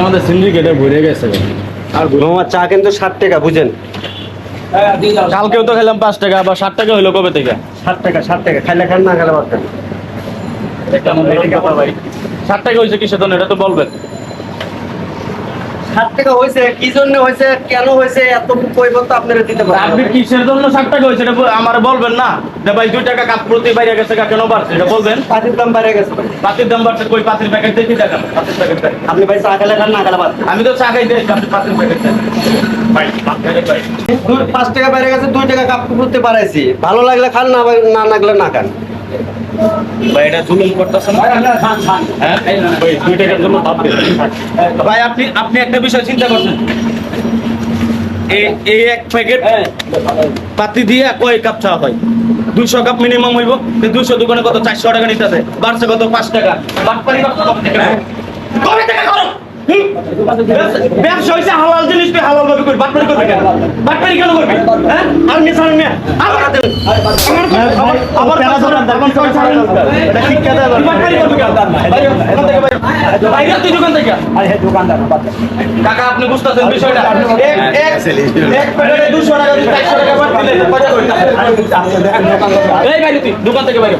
আমাদের সিন্ডিকেটে ভরে গেছে আর মামা চা কিন্তু ষাট টাকা বুঝেন। কালকেও তো খেলাম পাঁচ টাকা আবার ষাট টাকা হইল কবে থেকে? ষাট টাকা ষাট টাকা খাইলে খান না খেলে ষাট টাকা হয়েছে কিসের জন্য? এটা তো বলবেন। ষাট টাকা হয়েছে কি জন্য হয়েছে কেন হয়েছে এত আপনারা দিতে আপনি কিসের জন্য ষাট টাকা হয়েছে এটা আমার বলবেন না। যে ভাই দুই টাকা কাপ প্রতি বাইরে গেছে কেন বাড়ছে এটা বলবেন। পাতির দাম গেছে। পাতির দাম বাড়ছে কই পাতির প্যাকেট দেখি টাকা পাতির প্যাকেট আপনি ভাই চা খেলে খান না খেলে পারতেন আমি তো চা খাই দিই আপনি পাতির প্যাকেট ভাই পাঁচ টাকা বেড়ে গেছে দুই টাকা কাপ করতে পারাইছি ভালো লাগলে খান না না লাগলে না খান। ভাই এটা জুলুম করতেছেন হ্যাঁ? ভাই দুই টাকার জন্য ভাই আপনি আপনি একটা বিষয় চিন্তা করছেন। এই এক প্যাকেট পাতি দিয়ে কয় কাপ চা হয়? দুইশো কাপ মিনিমাম হইব। দুইশো দোকানে কত? চারশো টাকা নিতে আছে বাড়ছে কত? পাঁচ টাকা। বাটপারি? ব্যবসা হয়েছে করবি? বাটপারি করবি কেন? বাটপারি কেন করবি? হ্যাঁ? আর নিয়ে নিয়ে আবার আবার বাটপারি করবি কেন? তুই দোকান থেকে। কাকা আপনি বুঝতেছেন বিষয়টা? এক এক এক প্যাকেটে 200 টাকা 400 টাকা বাদ দিলে এই বাইরে তুই দোকান থেকে বাইরে।